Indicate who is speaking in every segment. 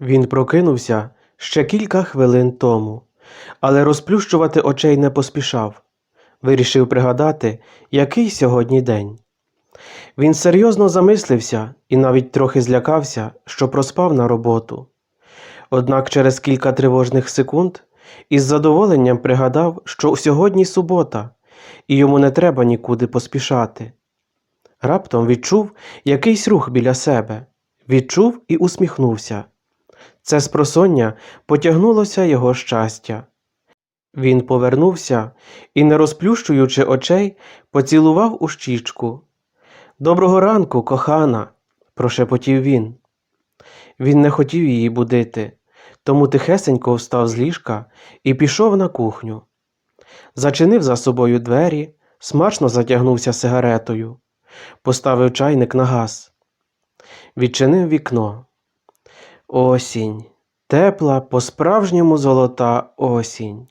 Speaker 1: Він прокинувся ще кілька хвилин тому, але розплющувати очей не поспішав. Вирішив пригадати, який сьогодні день. Він серйозно замислився і навіть трохи злякався, що проспав на роботу. Однак через кілька тривожних секунд із задоволенням пригадав, що сьогодні субота, і йому не треба нікуди поспішати. Раптом відчув якийсь рух біля себе, відчув і усміхнувся. Це спросоння потягнулося його щастя. Він повернувся і, не розплющуючи очей, поцілував у щічку. Доброго ранку, кохана, прошепотів він. Він не хотів її будити, тому тихесенько встав з ліжка і пішов на кухню. Зачинив за собою двері, смачно затягнувся сигаретою, поставив чайник на газ, відчинив вікно. Осінь, тепла, по-справжньому золота осінь.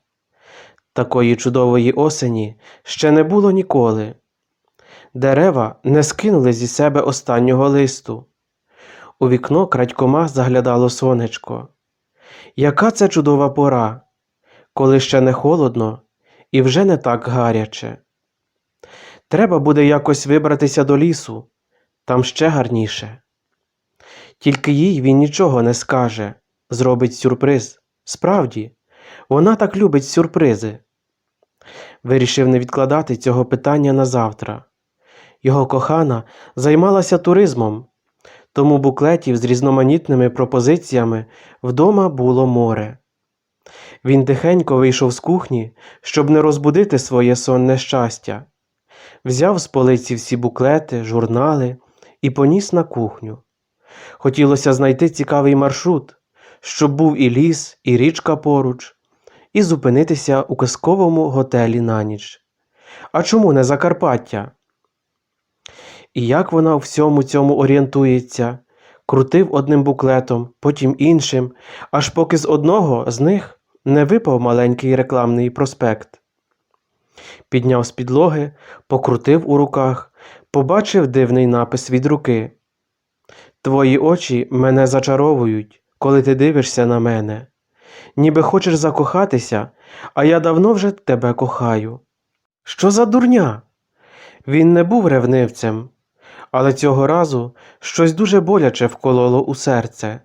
Speaker 1: Такої чудової осені ще не було ніколи. Дерева не скинули зі себе останнього листу. У вікно крадькома заглядало сонечко. Яка це чудова пора, коли ще не холодно і вже не так гаряче. Треба буде якось вибратися до лісу, там ще гарніше. Тільки їй він нічого не скаже, зробить сюрприз. Справді, вона так любить сюрпризи. Вирішив не відкладати цього питання на завтра. Його кохана займалася туризмом, тому буклетів з різноманітними пропозиціями вдома було море. Він тихенько вийшов з кухні, щоб не розбудити своє сонне щастя, взяв з полиці всі буклети, журнали і поніс на кухню. Хотілося знайти цікавий маршрут, щоб був і ліс, і річка поруч, і зупинитися у казковому готелі на ніч. А чому не Закарпаття? І як вона у всьому цьому орієнтується, крутив одним буклетом, потім іншим, аж поки з одного з них не випав маленький рекламний проспект. Підняв з підлоги, покрутив у руках, побачив дивний напис від руки. Твої очі мене зачаровують, коли ти дивишся на мене. Ніби хочеш закохатися, а я давно вже тебе кохаю. Що за дурня? Він не був ревнивцем, але цього разу щось дуже боляче вкололо у серце.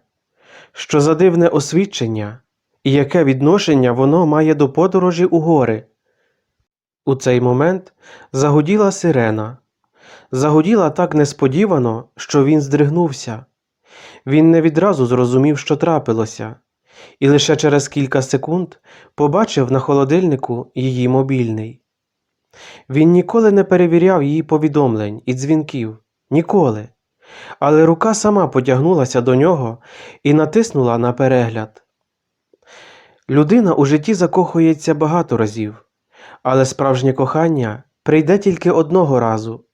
Speaker 1: Що за дивне освідчення, і яке відношення воно має до подорожі у гори. У цей момент загуділа сирена. Загуділа так несподівано, що він здригнувся. Він не відразу зрозумів, що трапилося, і лише через кілька секунд побачив на холодильнику її мобільний. Він ніколи не перевіряв її повідомлень і дзвінків, ніколи. Але рука сама потягнулася до нього і натиснула на перегляд. Людина у житті закохується багато разів, але справжнє кохання прийде тільки одного разу,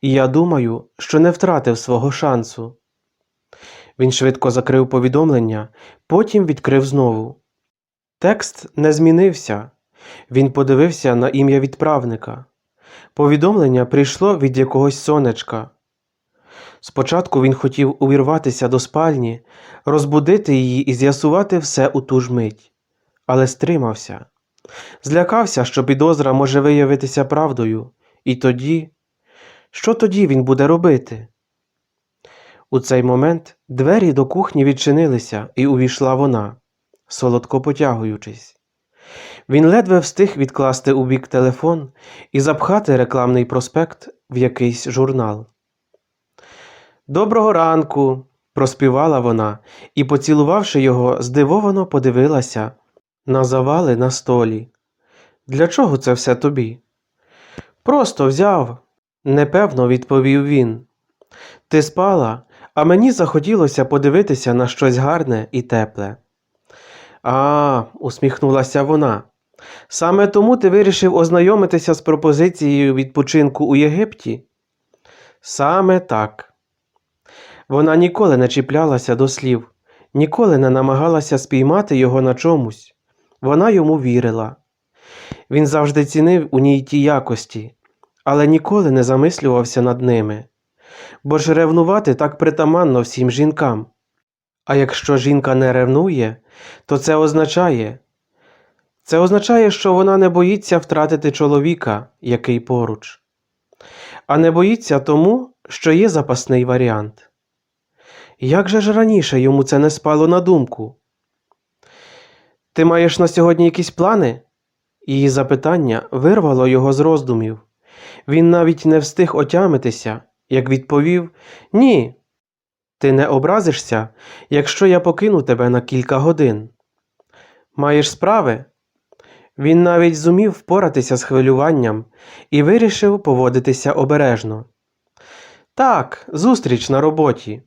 Speaker 1: і я думаю, що не втратив свого шансу. Він швидко закрив повідомлення, потім відкрив знову. Текст не змінився. Він подивився на ім'я відправника. Повідомлення прийшло від якогось сонечка. Спочатку він хотів увірватися до спальні, розбудити її і з'ясувати все у ту ж мить, але стримався. Злякався, що підозра може виявитися правдою, і тоді. Що тоді він буде робити? У цей момент двері до кухні відчинилися, і увійшла вона, солодко потягуючись. Він ледве встиг відкласти у бік телефон і запхати рекламний проспект в якийсь журнал. Доброго ранку, проспівала вона і, поцілувавши його, здивовано подивилася на завали на столі. Для чого це все тобі? Просто взяв, непевно відповів він. Ти спала, а мені захотілося подивитися на щось гарне і тепле. А, усміхнулася вона. Саме тому ти вирішив ознайомитися з пропозицією відпочинку у Єгипті? Саме так. Вона ніколи не чіплялася до слів, ніколи не намагалася спіймати його на чомусь. Вона йому вірила. Він завжди цінив у ній ті якості, але ніколи не замислювався над ними. Бо ж ревнувати так притаманно всім жінкам. А якщо жінка не ревнує, то це означає, це означає, що вона не боїться втратити чоловіка, який поруч, а не боїться тому, що є запасний варіант. Як же ж раніше йому це не спало на думку? Ти маєш на сьогодні якісь плани? Її запитання вирвало його з роздумів. Він навіть не встиг отямитися, як відповів Ні. Ти не образишся, якщо я покину тебе на кілька годин. Маєш справи? Він навіть зумів впоратися з хвилюванням і вирішив поводитися обережно. Так, зустріч на роботі.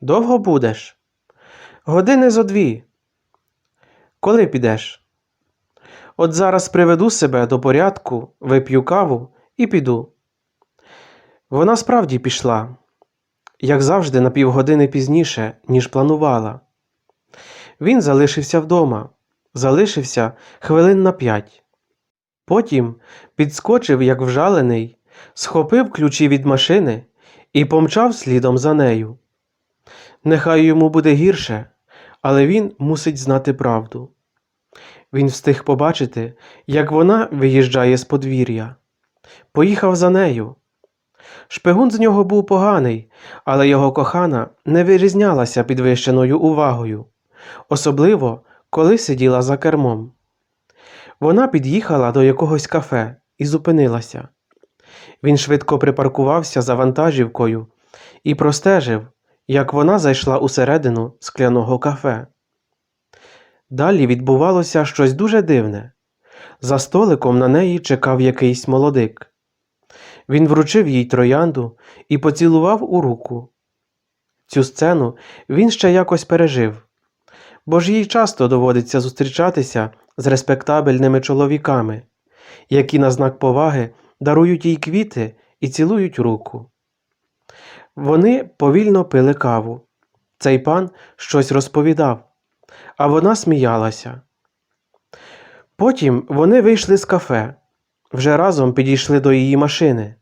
Speaker 1: Довго будеш? Години зо дві. Коли підеш? От зараз приведу себе до порядку, вип'ю каву і піду. Вона справді пішла, як завжди, на півгодини пізніше, ніж планувала. Він залишився вдома, залишився хвилин на п'ять. Потім підскочив, як вжалений, схопив ключі від машини і помчав слідом за нею. Нехай йому буде гірше, але він мусить знати правду. Він встиг побачити, як вона виїжджає з подвір'я. Поїхав за нею. Шпигун з нього був поганий, але його кохана не вирізнялася підвищеною увагою, особливо коли сиділа за кермом. Вона під'їхала до якогось кафе і зупинилася. Він швидко припаркувався за вантажівкою і простежив, як вона зайшла усередину скляного кафе. Далі відбувалося щось дуже дивне. За столиком на неї чекав якийсь молодик. Він вручив їй троянду і поцілував у руку. Цю сцену він ще якось пережив, бо ж їй часто доводиться зустрічатися з респектабельними чоловіками, які на знак поваги дарують їй квіти і цілують руку. Вони повільно пили каву. Цей пан щось розповідав, а вона сміялася. Потім вони вийшли з кафе, вже разом підійшли до її машини,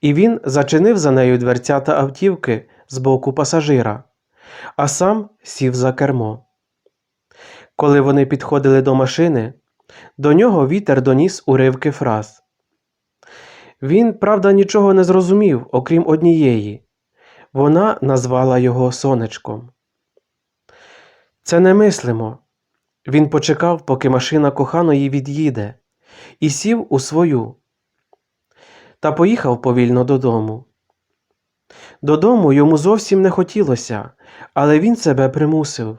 Speaker 1: і він зачинив за нею дверцята автівки з боку пасажира, а сам сів за кермо. Коли вони підходили до машини, до нього вітер доніс уривки фраз. Він, правда, нічого не зрозумів, окрім однієї. Вона назвала його сонечком. Це немислимо. Він почекав, поки машина коханої від'їде, і сів у свою та поїхав повільно додому. Додому йому зовсім не хотілося, але він себе примусив.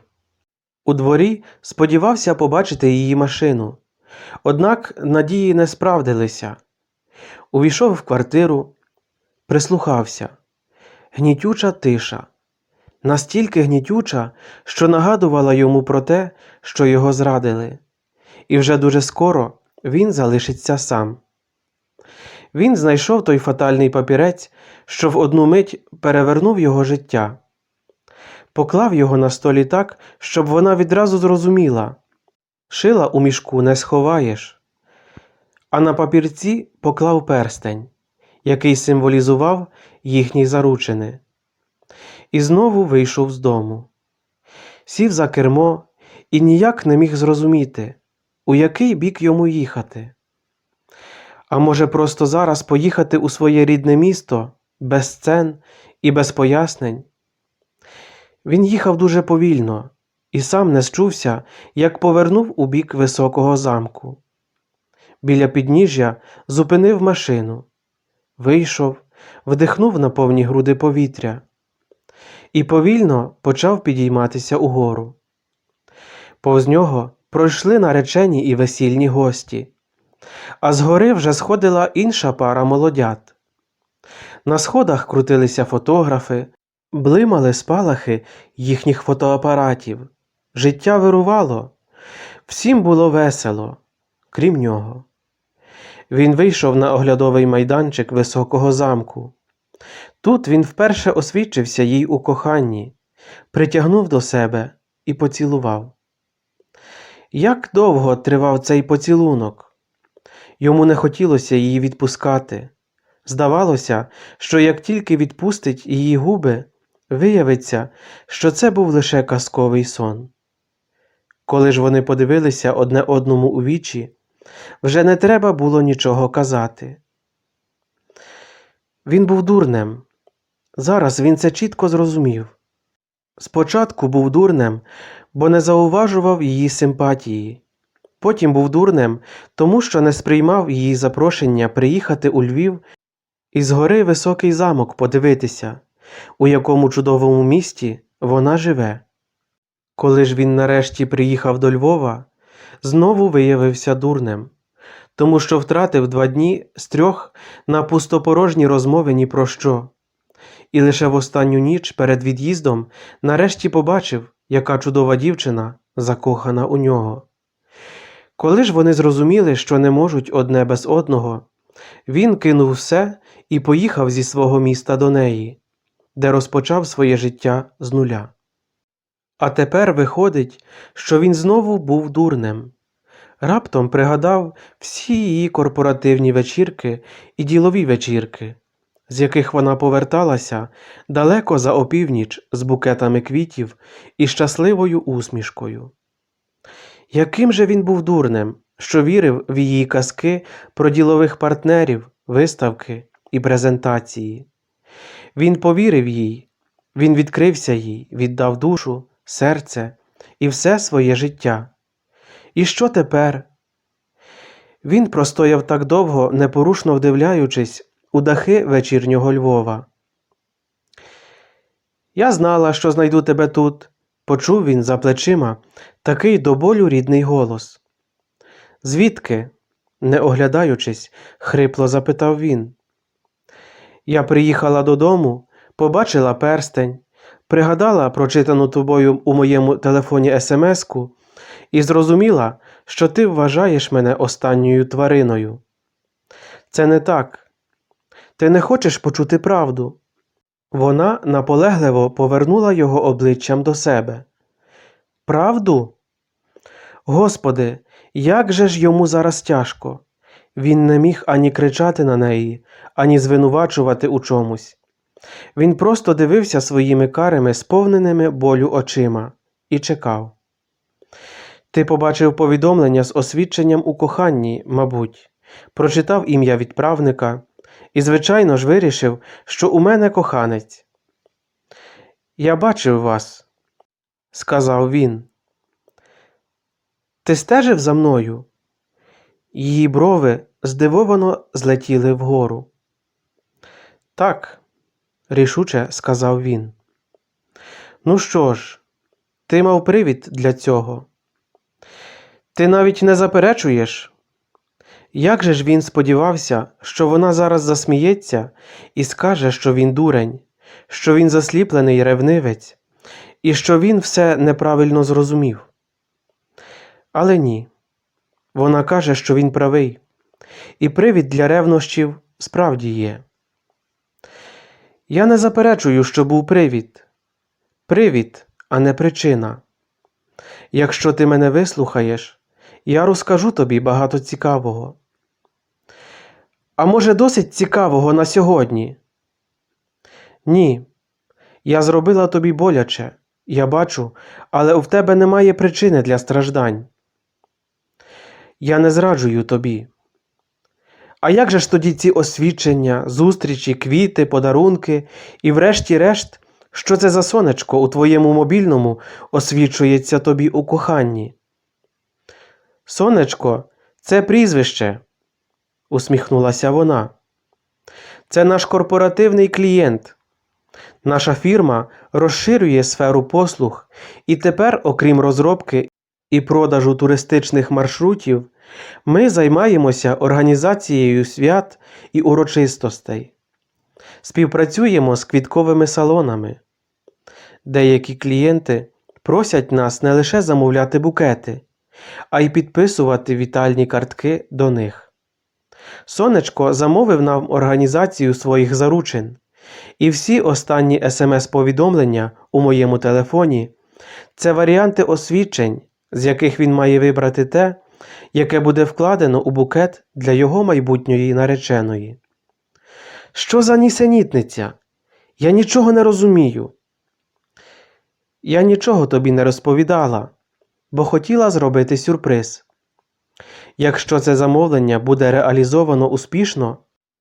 Speaker 1: У дворі сподівався побачити її машину, однак надії не справдилися. Увійшов в квартиру, прислухався. Гнітюча тиша, настільки гнітюча, що нагадувала йому про те, що його зрадили, і вже дуже скоро він залишиться сам. Він знайшов той фатальний папірець, що в одну мить перевернув його життя, поклав його на столі так, щоб вона відразу зрозуміла шила у мішку не сховаєш, а на папірці поклав перстень, який символізував їхні заручини. І знову вийшов з дому, сів за кермо і ніяк не міг зрозуміти, у який бік йому їхати. А може, просто зараз поїхати у своє рідне місто без сцен і без пояснень? Він їхав дуже повільно і сам не счувся, як повернув у бік високого замку. Біля підніжжя зупинив машину, вийшов, вдихнув на повні груди повітря і повільно почав підійматися угору. Повз нього пройшли наречені і весільні гості, а згори вже сходила інша пара молодят. На сходах крутилися фотографи, блимали спалахи їхніх фотоапаратів. Життя вирувало, всім було весело, крім нього. Він вийшов на оглядовий майданчик високого замку. Тут він вперше освідчився їй у коханні, притягнув до себе і поцілував. Як довго тривав цей поцілунок? Йому не хотілося її відпускати. Здавалося, що як тільки відпустить її губи, виявиться, що це був лише казковий сон. Коли ж вони подивилися одне одному у вічі, вже не треба було нічого казати. Він був дурнем. Зараз він це чітко зрозумів. Спочатку був дурнем, бо не зауважував її симпатії. Потім був дурнем, тому що не сприймав її запрошення приїхати у Львів і згори високий замок подивитися, у якому чудовому місті вона живе. Коли ж він нарешті приїхав до Львова, знову виявився дурнем, тому що втратив два дні з трьох на пустопорожні розмови ні про що. І лише в останню ніч перед від'їздом нарешті побачив, яка чудова дівчина закохана у нього. Коли ж вони зрозуміли, що не можуть одне без одного, він кинув все і поїхав зі свого міста до неї, де розпочав своє життя з нуля. А тепер виходить, що він знову був дурнем. Раптом пригадав всі її корпоративні вечірки і ділові вечірки, з яких вона поверталася далеко за опівніч з букетами квітів і щасливою усмішкою. Яким же він був дурнем, що вірив в її казки про ділових партнерів, виставки і презентації. Він повірив їй, він відкрився їй, віддав душу, серце і все своє життя. І що тепер? Він простояв так довго, непорушно вдивляючись у дахи вечірнього Львова. Я знала, що знайду тебе тут, почув він за плечима такий до болю рідний голос. Звідки? не оглядаючись, хрипло запитав він. Я приїхала додому, побачила перстень, пригадала прочитану тобою у моєму телефоні смс-ку і зрозуміла, що ти вважаєш мене останньою твариною. Це не так. Ти не хочеш почути правду. Вона наполегливо повернула його обличчям до себе. Правду? Господи, як же ж йому зараз тяжко. Він не міг ані кричати на неї, ані звинувачувати у чомусь. Він просто дивився своїми карими, сповненими болю очима, і чекав. Ти побачив повідомлення з освідченням у коханні, мабуть, прочитав ім'я відправника і, звичайно ж, вирішив, що у мене коханець. Я бачив вас, сказав він. Ти стежив за мною? Її брови здивовано злетіли вгору. Так, рішуче сказав він. Ну що ж, ти мав привід для цього. Ти навіть не заперечуєш? Як же ж він сподівався, що вона зараз засміється і скаже, що він дурень, що він засліплений ревнивець, і що він все неправильно зрозумів? Але ні. Вона каже, що він правий, і привід для ревнощів справді є. Я не заперечую, що був привід. Привід, а не причина. Якщо ти мене вислухаєш, я розкажу тобі багато цікавого. А може, досить цікавого на сьогодні? Ні, я зробила тобі боляче, я бачу, але в тебе немає причини для страждань. Я не зраджую тобі. А як же ж тоді ці освідчення, зустрічі, квіти, подарунки і, врешті-решт, що це за сонечко у твоєму мобільному освічується тобі у коханні? Сонечко, це прізвище, усміхнулася вона. Це наш корпоративний клієнт. Наша фірма розширює сферу послуг, і тепер, окрім розробки і продажу туристичних маршрутів, ми займаємося організацією свят і урочистостей. Співпрацюємо з квітковими салонами. Деякі клієнти просять нас не лише замовляти букети, а й підписувати вітальні картки до них. Сонечко замовив нам організацію своїх заручин, і всі останні смс-повідомлення у моєму телефоні це варіанти освідчень, з яких він має вибрати те, яке буде вкладено у букет для його майбутньої нареченої. Що за нісенітниця? Я нічого не розумію. Я нічого тобі не розповідала, бо хотіла зробити сюрприз. Якщо це замовлення буде реалізовано успішно,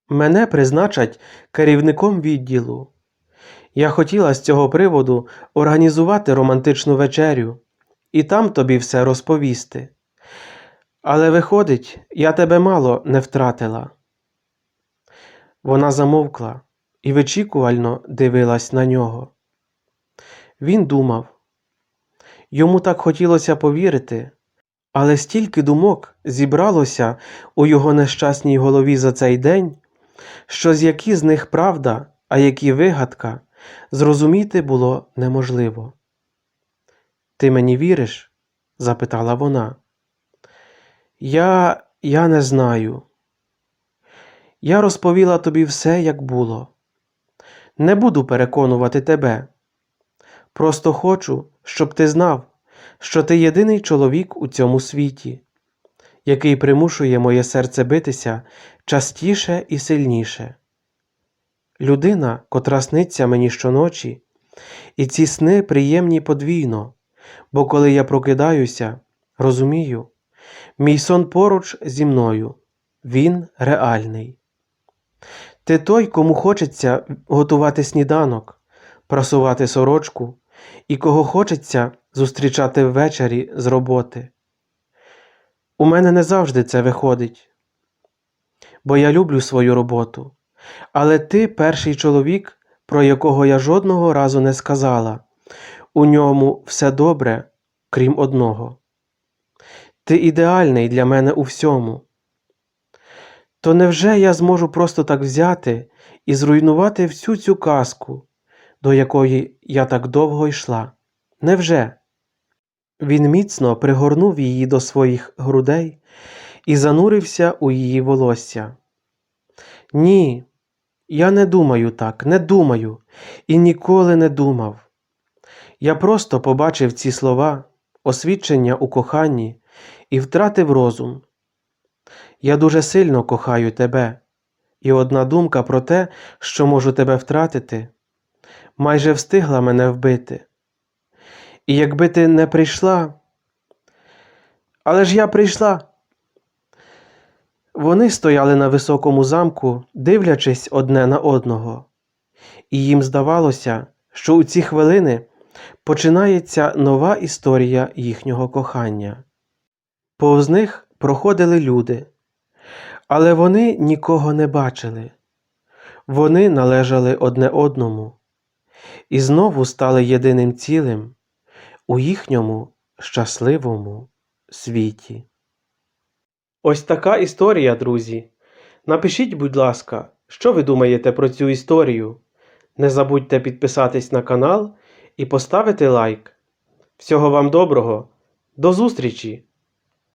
Speaker 1: мене призначать керівником відділу. Я хотіла з цього приводу організувати романтичну вечерю і там тобі все розповісти. Але виходить, я тебе мало не втратила. Вона замовкла і вичікувально дивилась на нього. Він думав. Йому так хотілося повірити, але стільки думок зібралося у його нещасній голові за цей день, що з які з них правда, а які вигадка, зрозуміти було неможливо. Ти мені віриш? запитала вона. Я, я не знаю. Я розповіла тобі все, як було. Не буду переконувати тебе. Просто хочу, щоб ти знав, що ти єдиний чоловік у цьому світі, який примушує моє серце битися частіше і сильніше. Людина, котра сниться мені щоночі, і ці сни приємні подвійно, бо коли я прокидаюся, розумію, мій сон поруч зі мною, він реальний. Ти той, кому хочеться готувати сніданок, прасувати сорочку і кого хочеться зустрічати ввечері з роботи. У мене не завжди це виходить, бо я люблю свою роботу, але ти перший чоловік, про якого я жодного разу не сказала. У ньому все добре, крім одного. Ти ідеальний для мене у всьому. То невже я зможу просто так взяти і зруйнувати всю цю казку, до якої я так довго йшла? Невже? Він міцно пригорнув її до своїх грудей і занурився у її волосся. Ні, я не думаю так, не думаю і ніколи не думав. Я просто побачив ці слова, освідчення у коханні і втратив розум. Я дуже сильно кохаю тебе, і одна думка про те, що можу тебе втратити, майже встигла мене вбити. І якби ти не прийшла, але ж я прийшла. Вони стояли на високому замку, дивлячись одне на одного, і їм здавалося, що у ці хвилини починається нова історія їхнього кохання. Повз них проходили люди, але вони нікого не бачили. Вони належали одне одному і знову стали єдиним цілим у їхньому щасливому світі. Ось така історія, друзі. Напишіть, будь ласка, що ви думаєте про цю історію. Не забудьте підписатись на канал і поставити лайк. Всього вам доброго, до зустрічі!